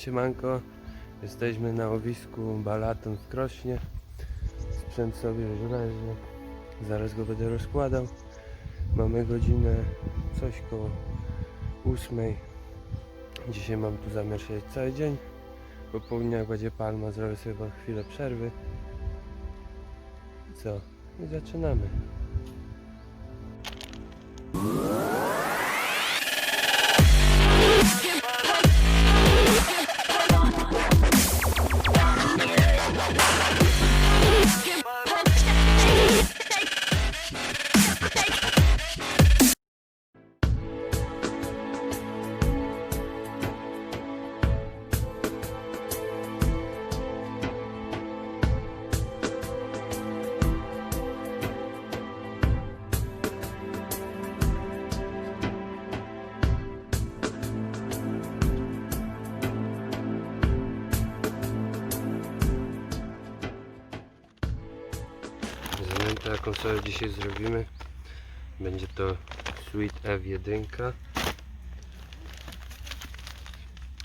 Siemanko, jesteśmy na łowisku Balaton w Krośnie. Sprzęt sobie już leży, zaraz go będę rozkładał. Mamy godzinę coś koło ósmej. Dzisiaj mam tu zamiar siedzieć cały dzień. Po południu jak będzie palma, zrobię sobie chyba chwilę przerwy. Co? I zaczynamy. Sobie dzisiaj zrobimy. Będzie to Sweet F1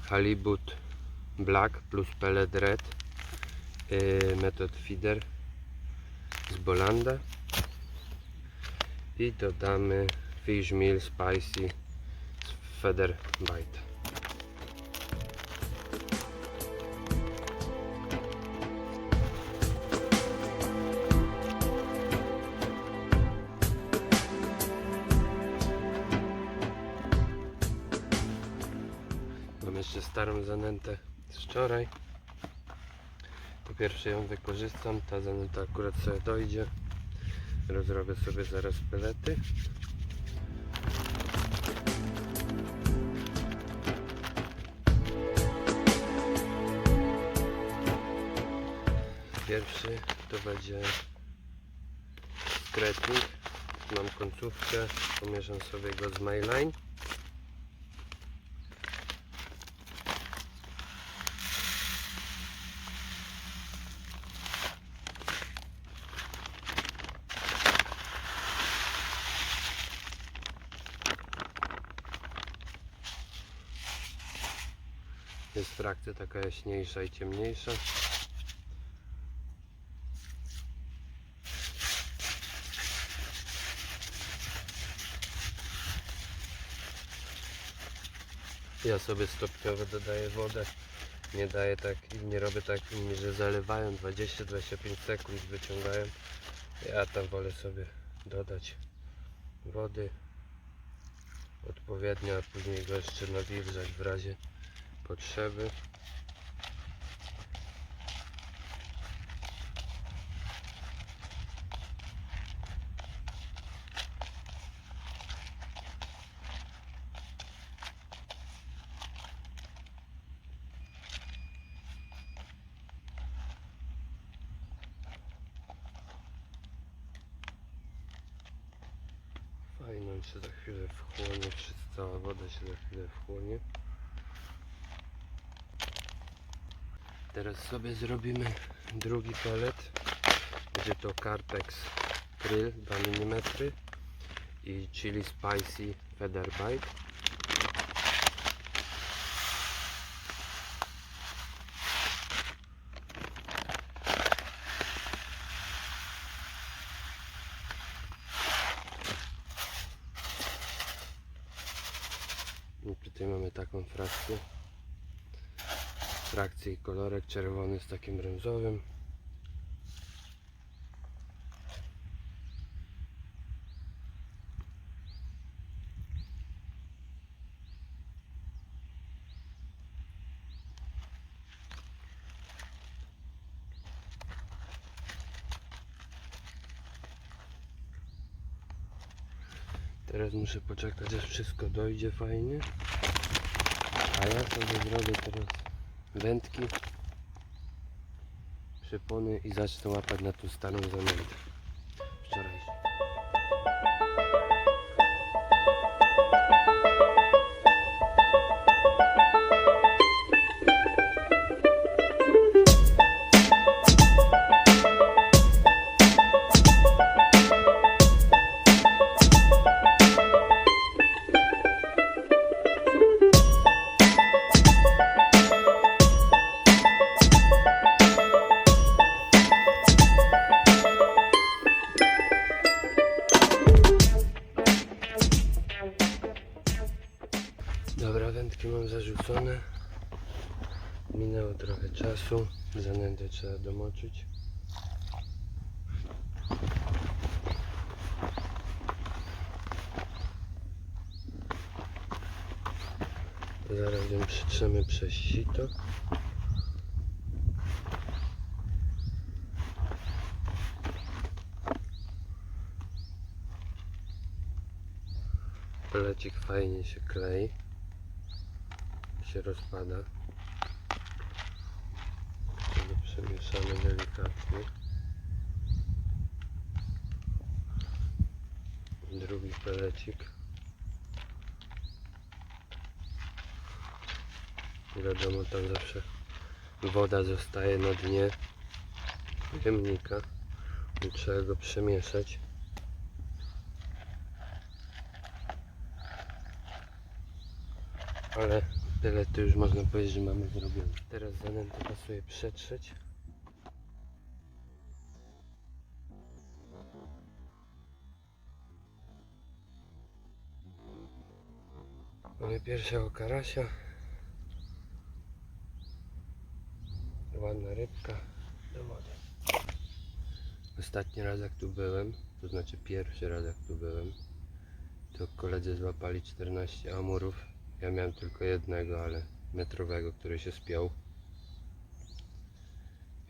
Halibut Black plus Pellet Red. Yy, Method Feeder z Bolanda. I dodamy Fish Meal Spicy z Feather Bite jeszcze starą zanętę z wczoraj. Po pierwsze ją wykorzystam, ta zanęta akurat sobie dojdzie. Rozrobię sobie zaraz pelety. Pierwszy to będzie skretnik. Mam końcówkę, pomieszam sobie go z Myline. Frakcja taka jaśniejsza i ciemniejsza. Ja sobie stopniowo dodaję wodę. Nie daję tak, nie robię tak że zalewają 20-25 sekund wyciągają. Ja tam wolę sobie dodać wody odpowiednio, a później go jeszcze nawilżać w razie potrzeby. Fajnie, on się za chwilę wchłonie, wszystko, cała woda się za chwilę wchłonie. Teraz sobie zrobimy drugi pelet. Będzie to Carpex Krill 2 mm i Chili Spicy Feather Bite. I tutaj frakcję frakcję i kolorek czerwony z takim brązowym. Teraz muszę poczekać aż wszystko dojdzie fajnie. Ja sobie zrobię teraz wędki, przypony i zacznę łapać na tą starą zanętę. Wędki mam zarzucone. Minęło trochę czasu. Zanętę trzeba domoczyć. Zaraz ją przytrzemy przez sito. Pelecik fajnie się klei. Się rozpada. Wtedy przemieszamy delikatnie. Drugi pelecik. Wiadomo, tam zawsze woda zostaje na dnie pojemnika trzeba go przemieszać. Ale tyle to już można powiedzieć, że mamy zrobione. Teraz zanętę pasuje przetrzeć. Mamy pierwszego karasia. Ładna rybka do wody. Ostatni raz jak tu byłem, to znaczy pierwszy raz jak tu byłem, to koledzy złapali 14 amurów. Ja miałem tylko jednego, ale metrowego, który się spiął.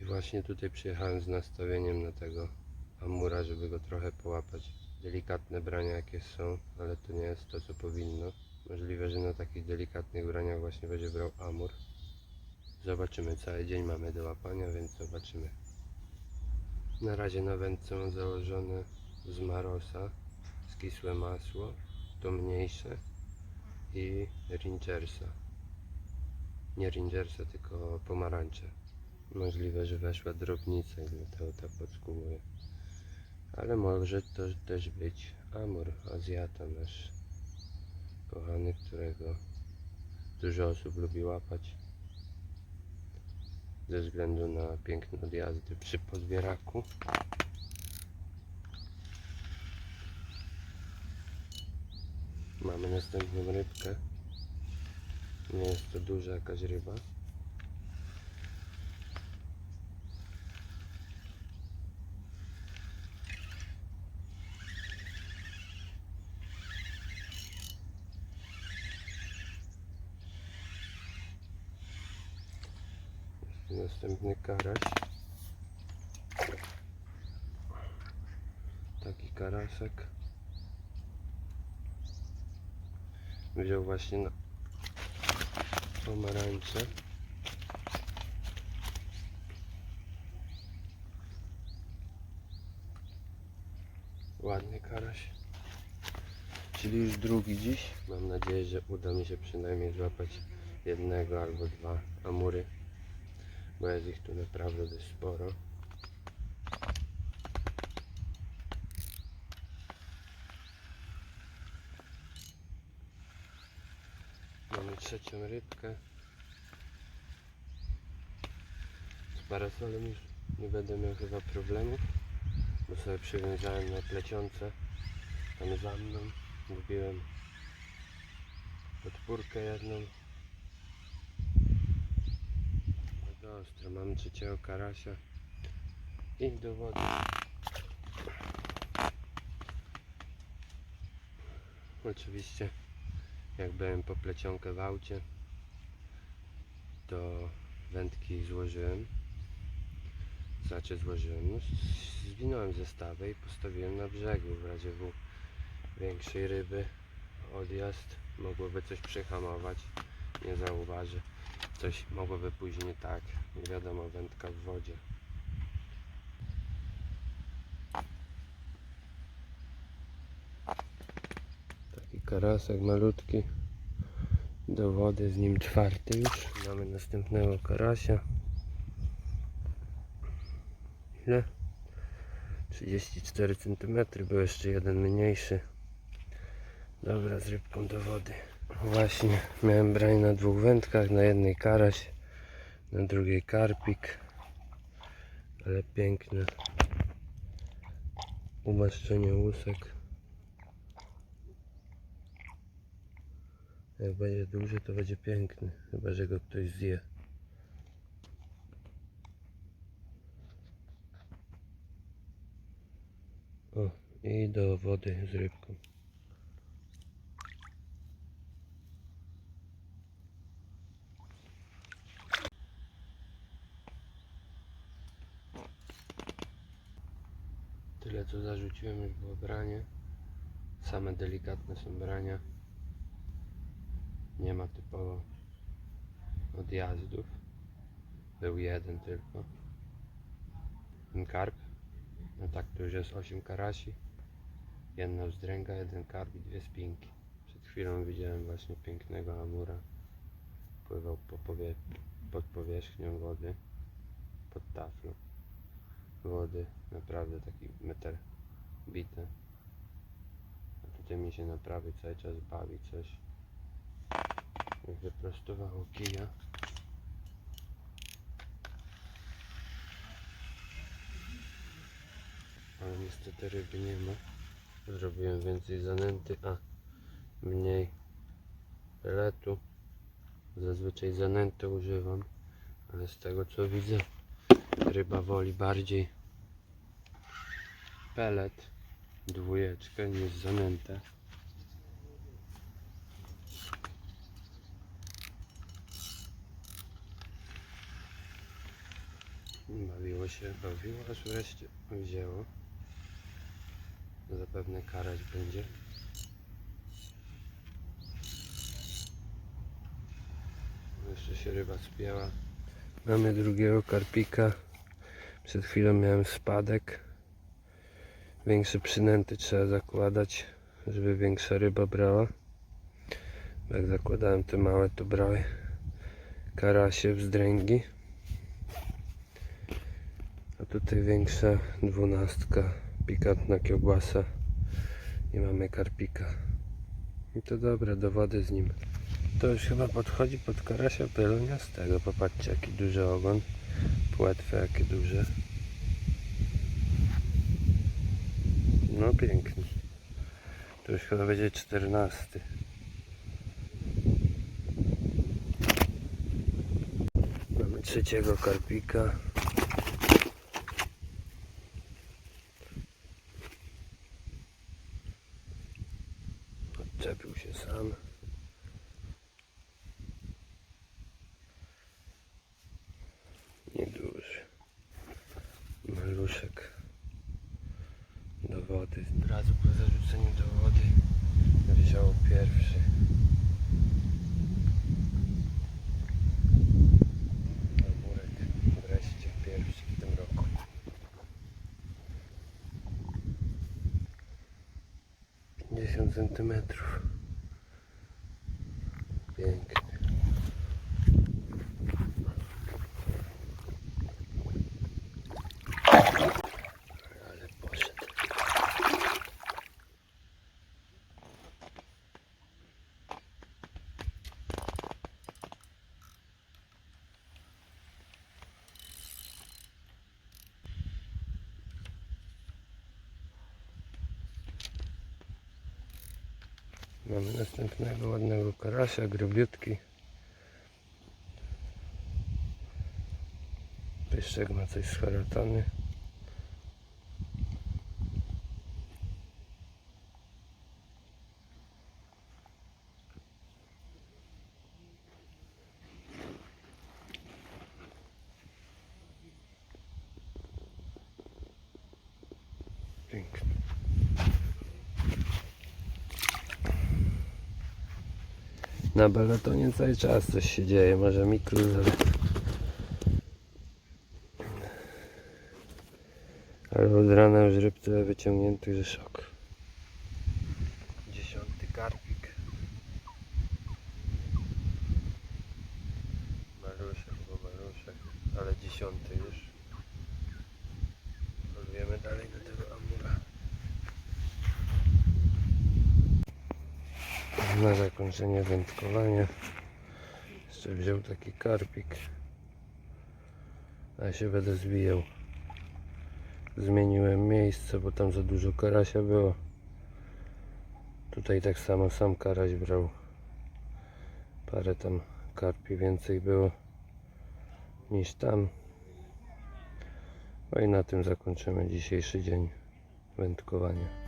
I właśnie tutaj przyjechałem z nastawieniem na tego amura, żeby go trochę połapać. Delikatne brania jakie są, ale to nie jest to co powinno. Możliwe, że na takich delikatnych braniach właśnie będzie brał amur. Zobaczymy, cały dzień mamy do łapania, więc zobaczymy. Na razie na wędce mam założone z Marosa, skisłe masło, to mniejsze i Rangersa. Nie Rangersa, tylko pomarańcze. Możliwe, że weszła drobnica i dlatego tak podskumuję. Ale może to też być Amur, Azjata nasz kochany, którego dużo osób lubi łapać ze względu na piękne odjazdy przy podbieraku. Mamy następną rybkę. Nie jest to duża jakaś ryba. Następny karaś. Taki karasek. Wziął właśnie na pomarańcze. Ładny karaś. Czyli już drugi dziś. Mam nadzieję, że uda mi się przynajmniej złapać jednego albo dwa amury bo jest ich tu naprawdę dość sporo. Trzecią rybkę. Z parasolem już nie będę miał chyba problemów, bo sobie przywiązałem na plecionce tam za mną. Wbiłem podpórkę jedną bardzo ostro. Mamy trzeciego karasia i do wody. Oczywiście jak byłem po plecionkę w aucie to wędki złożyłem znaczy złożyłem no, zwinąłem zestawę i postawiłem na brzegu w razie w większej ryby odjazd mogłoby coś przyhamować nie zauważy coś mogłoby pójść nie tak. Nie wiadomo, wędka w wodzie. Taki karasek malutki do wody, z nim czwarty już. Mamy następnego karasia. Ile? 34 cm, był jeszcze jeden mniejszy. Dobra, z rybką do wody. Właśnie, miałem brać na dwóch wędkach, na jednej karaś, na drugiej karpik. Ale piękne umaszczenie łusek. Jak będzie duży, to będzie piękny. Chyba, że go ktoś zje. O, i do wody z rybką. Tyle co zarzuciłem już było branie. Same delikatne są brania. Nie ma typowo odjazdów. Był jeden tylko. Ten karp. No tak, to już jest 8 karasi. Jedna wzdręga, jeden karp i dwie spinki. Przed chwilą widziałem właśnie pięknego amura. Pływał po powie pod powierzchnią wody. Pod taflą wody. Naprawdę taki meter bity. A tutaj mi się naprawy cały czas bawi coś. Wyprostowało kija. Ale niestety ryby nie ma. Zrobiłem więcej zanęty, a mniej peletu. Zazwyczaj zanętę używam, ale z tego co widzę, ryba woli bardziej pelet, dwójeczkę niż zanętę. Bawiło się, bawiło, aż wreszcie wzięło. Zapewne karać będzie. Jeszcze się ryba spięła. Mamy drugiego karpika. Przed chwilą miałem spadek. Większe przynęty trzeba zakładać, żeby większa ryba brała. Jak zakładałem te małe, to brały karasie, wzdręgi. Tutaj większa dwunastka, pikantna kiełbasa i mamy karpika. I to dobre, do wody z nim. To już chyba podchodzi pod karasia peloniastego. Popatrzcie jaki duży ogon. Płetwy jakie duże. No piękny. To już chyba będzie czternasty. Mamy trzeciego karpika. 50 centymetrów. Mamy następnego ładnego karasia, grubiutki. Pyszczek ma coś z haratany. Piękny. Na baletonie cały czas coś się dzieje, może mikrus, ale... Ale od rana już ryb tyle wyciągniętych, że szok. Dziesiąty karpik. Maluszek, bo maluszek, ale dziesiąty już. Polujemy dalej do tego amura. Na zakończenie wędkowania jeszcze wziął taki karpik. A się będę zwijał. Zmieniłem miejsce, bo tam za dużo karasia było. Tutaj tak samo sam karaś brał. Parę tam karpi więcej było niż tam. No i na tym zakończymy dzisiejszy dzień wędkowania.